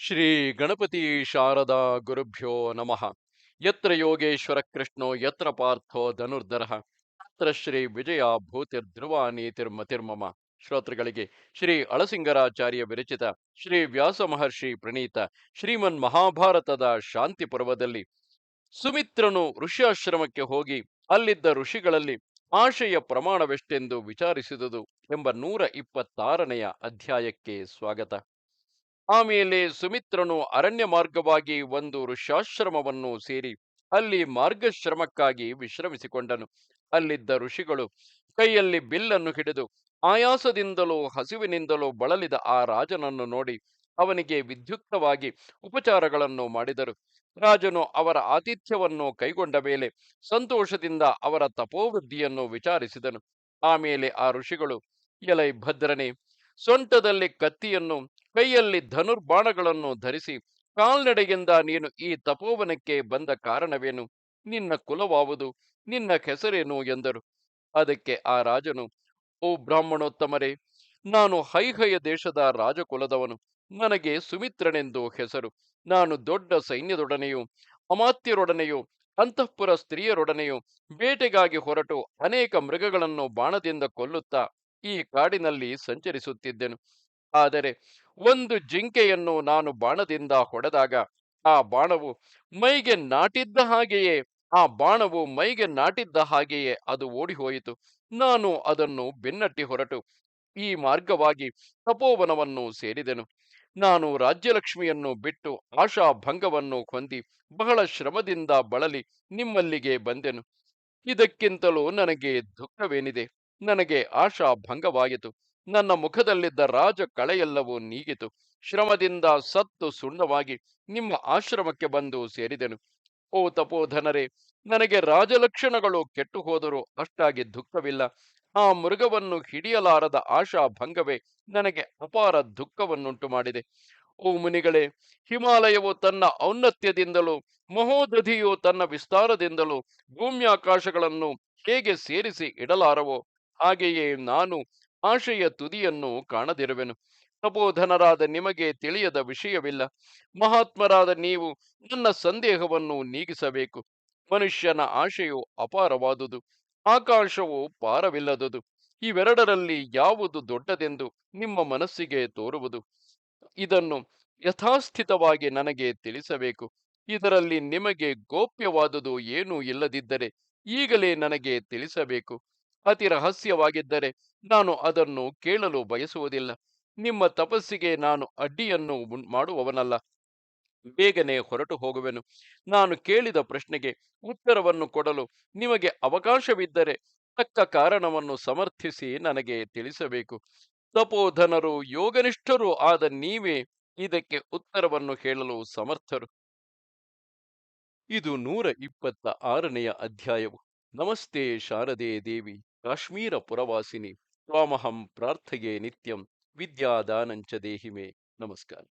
ಶ್ರೀ ಗಣಪತಿ ಶಾರದಾ ಗುರುಭ್ಯೋ ನಮಃ. ಯತ್ರ ಯೋಗೇಶ್ವರ ಕೃಷ್ಣೋ, ಯತ್ರ ಪಾರ್ಥೋ ಧನುರ್ಧರ. ಅತ್ರ ಶ್ರೀ ವಿಜಯ ಭೂತಿರ್ಧ್ರುವ ನೀತಿರ್ಮತಿರ್ಮಮ ಶ್ರೋತೃಗಳಿಗೆ ಶ್ರೀ ಅಳಸಿಂಗರಾಚಾರ್ಯ ವಿರಚಿತ ಶ್ರೀ ವ್ಯಾಸ ಮಹರ್ಷಿ ಪ್ರಣೀತ ಶ್ರೀಮನ್ ಮಹಾಭಾರತದ ಶಾಂತಿ ಪರ್ವದಲ್ಲಿ ಸುಮಿತ್ರನು ಋಷ್ಯಾಶ್ರಮಕ್ಕೆ ಹೋಗಿ ಅಲ್ಲಿದ್ದ ಋಷಿಗಳಲ್ಲಿ ಆಶಯ ಪ್ರಮಾಣವೆಷ್ಟೆಂದು ವಿಚಾರಿಸಿದುದು ಎಂಬ ನೂರ ಇಪ್ಪತ್ತಾರನೆಯ ಅಧ್ಯಾಯಕ್ಕೆ ಸ್ವಾಗತ. ಆಮೇಲೆ ಸುಮಿತ್ರನು ಅರಣ್ಯ ಮಾರ್ಗವಾಗಿ ಒಂದು ಋಷಾಶ್ರಮವನ್ನು ಸೇರಿ ಅಲ್ಲಿ ಮಾರ್ಗಶ್ರಮಕ್ಕಾಗಿ ವಿಶ್ರಮಿಸಿಕೊಂಡನು. ಅಲ್ಲಿದ್ದ ಋಷಿಗಳು ಕೈಯಲ್ಲಿ ಬಿಲ್ಲನ್ನು ಹಿಡಿದು ಆಯಾಸದಿಂದಲೂ ಹಸಿವಿನಿಂದಲೂ ಬಳಲಿದ ಆ ರಾಜನನ್ನು ನೋಡಿ ಅವನಿಗೆ ವಿದ್ಯುಕ್ತವಾಗಿ ಉಪಚಾರಗಳನ್ನು ಮಾಡಿದರು. ರಾಜನು ಅವರ ಆತಿಥ್ಯವನ್ನು ಕೈಗೊಂಡ ಮೇಲೆ ಸಂತೋಷದಿಂದ ಅವರ ತಪೋವೃದ್ಧಿಯನ್ನು ವಿಚಾರಿಸಿದನು. ಆಮೇಲೆ ಆ ಋಷಿಗಳು, ಎಲೈ ಭದ್ರನೆ, ಸೊಂಟದಲ್ಲಿ ಕತ್ತಿಯನ್ನು ಕೈಯಲ್ಲಿ ಧನುರ್ಬಾಣಗಳನ್ನು ಧರಿಸಿ ಕಾಲ್ನಡೆಯಿಂದ ನೀನು ಈ ತಪೋವನಕ್ಕೆ ಬಂದ ಕಾರಣವೇನು? ನಿನ್ನ ಕುಲವಾವುದು, ನಿನ್ನ ಹೆಸರೇನು? ಎಂದರು. ಅದಕ್ಕೆ ಆ ರಾಜನು, ಓ ಬ್ರಾಹ್ಮಣೋತ್ತಮರೇ, ನಾನು ಹೈಹಯ ದೇಶದ ರಾಜಕುಲದವನು, ನನಗೆ ಸುಮಿತ್ರನೆಂದು ಹೆಸರು. ನಾನು ದೊಡ್ಡ ಸೈನ್ಯದೊಡನೆಯೂ, ಅಮಾತ್ಯರೊಡನೆಯೂ, ಅಂತಃಪುರ ಸ್ತ್ರೀಯರೊಡನೆಯೂ ಬೇಟೆಗಾಗಿ ಹೊರಟು ಅನೇಕ ಮೃಗಗಳನ್ನು ಬಾಣದಿಂದ ಕೊಲ್ಲುತ್ತಾ ಈ ಕಾಡಿನಲ್ಲಿ ಸಂಚರಿಸುತ್ತಿದ್ದೆನು. ಆದರೆ ಒಂದು ಜಿಂಕೆಯನ್ನು ನಾನು ಬಾಣದಿಂದ ಹೊಡೆದಾಗ ಆ ಬಾಣವು ಮೈಗೆ ನಾಟಿದ್ದ ಹಾಗೆಯೇ, ಆ ಬಾಣವು ಮೈಗೆ ನಾಟಿದ್ದ ಹಾಗೆಯೇ ಅದು ಓಡಿ ಹೋಯಿತು ನಾನು ಅದನ್ನು ಬೆನ್ನಟ್ಟಿ ಹೊರಟು. ಈ ಮಾರ್ಗವಾಗಿ ತಪೋವನವನ್ನು ಸೇರಿದೆನು. ನಾನು ರಾಜ್ಯಲಕ್ಷ್ಮಿಯನ್ನು ಬಿಟ್ಟು ಆಶಾಭಂಗವನ್ನು ಹೊಂದಿ ಬಹಳ ಶ್ರಮದಿಂದ ಬಳಲಿ ನಿಮ್ಮಲ್ಲಿಗೆ ಬಂದೆನು. ಇದಕ್ಕಿಂತಲೂ ನನಗೆ ದುಃಖವೇನಿದೆ? ನನಗೆ ಆಶಾ ಭಂಗವಾಯಿತು ನನ್ನ ಮುಖದಲ್ಲಿದ್ದ ರಾಜ ಕಳೆಯೆಲ್ಲವೂ ನೀಗಿತು. ಶ್ರಮದಿಂದ ಸತ್ತು ಸುಣ್ಣವಾಗಿ ನಿಮ್ಮ ಆಶ್ರಮಕ್ಕೆ ಬಂದು ಸೇರಿದೆನು. ಓ ತಪೋಧನರೇ, ನನಗೆ ರಾಜಲಕ್ಷಣಗಳು ಕೆಟ್ಟು ಹೋದರೂ ಅಷ್ಟಾಗಿ ದುಃಖವಿಲ್ಲ. ಆ ಮೃಗವನ್ನು ಹಿಡಿಯಲಾರದ ಆಶಾ ಭಂಗವೇ ನನಗೆ ಅಪಾರ ದುಃಖವನ್ನುಂಟು ಮಾಡಿದೆ ಓ ಮುನಿಗಳೇ, ಹಿಮಾಲಯವು ತನ್ನ ಔನ್ನತ್ಯದಿಂದಲೂ, ಮಹೋದಧಿಯು ತನ್ನ ವಿಸ್ತಾರದಿಂದಲೂ ಭೂಮ್ಯಾಕಾಶಗಳನ್ನು ಹೇಗೆ ಸೇರಿಸಿ ಇಡಲಾರವೋ, ಹಾಗೆಯೇ ನಾನು ಆಶೆಯ ತುದಿಯನ್ನು ಕಾಣದಿರುವೆನು. ತಪೋಧನರಾದ ನಿಮಗೆ ತಿಳಿಯದ ವಿಷಯವಿಲ್ಲ. ಮಹಾತ್ಮರಾದ ನೀವು ನನ್ನ ಸಂದೇಹವನ್ನು ನೀಗಿಸಬೇಕು. ಮನುಷ್ಯನ ಆಶೆಯು ಅಪಾರವಾದುದು. ಆಕಾಶವು ಪಾರವಿಲ್ಲದುದು ಇವೆರಡರಲ್ಲಿ ಯಾವುದು ದೊಡ್ಡದೆಂದು ನಿಮ್ಮ ಮನಸ್ಸಿಗೆ ತೋರುವುದು. ಇದನ್ನು ಯಥಾಸ್ಥಿತವಾಗಿ ನನಗೆ ತಿಳಿಸಬೇಕು. ಇದರಲ್ಲಿ ನಿಮಗೆ ಗೋಪ್ಯವಾದುದು ಏನೂ ಇಲ್ಲದಿದ್ದರೆ ಈಗಲೇ ನನಗೆ ತಿಳಿಸಬೇಕು. ಅತಿ ರಹಸ್ಯವಾಗಿದ್ದರೆ ನಾನು ಅದನ್ನು ಕೇಳಲು ಬಯಸುವುದಿಲ್ಲ. ನಿಮ್ಮ ತಪಸ್ಸಿಗೆ ನಾನು ಅಡ್ಡಿಯನ್ನು ಮಾಡುವವನಲ್ಲ. ಬೇಗನೆ ಹೊರಟು ಹೋಗುವೆನು. ನಾನು ಕೇಳಿದ ಪ್ರಶ್ನೆಗೆ ಉತ್ತರವನ್ನು ಕೊಡಲು ನಿಮಗೆ ಅವಕಾಶವಿದ್ದರೆ ತಕ್ಕ ಕಾರಣವನ್ನು ಸಮರ್ಥಿಸಿ ನನಗೆ ತಿಳಿಸಬೇಕು. ತಪೋಧನರು ಯೋಗನಿಷ್ಠರು ಆದ ನೀವೇ ಇದಕ್ಕೆ ಉತ್ತರವನ್ನು ಹೇಳಲು ಸಮರ್ಥರು. ಇದು ನೂರ ಇಪ್ಪತ್ತ ಆರನೆಯ ಅಧ್ಯಾಯವು. ನಮಸ್ತೆ ಶಾರದೆ ದೇವಿ. ಕಾಶ್ಮೀರ ಪುರವಾಸಿನಿ ತ್ವಾಮಹಂ ಪ್ರಾರ್ಥೆಯೇ ನಿತ್ಯಂ ವಿದ್ಯಾದಾನಂಚ ದೇಹಿಮೆ. ನಮಸ್ಕಾರ.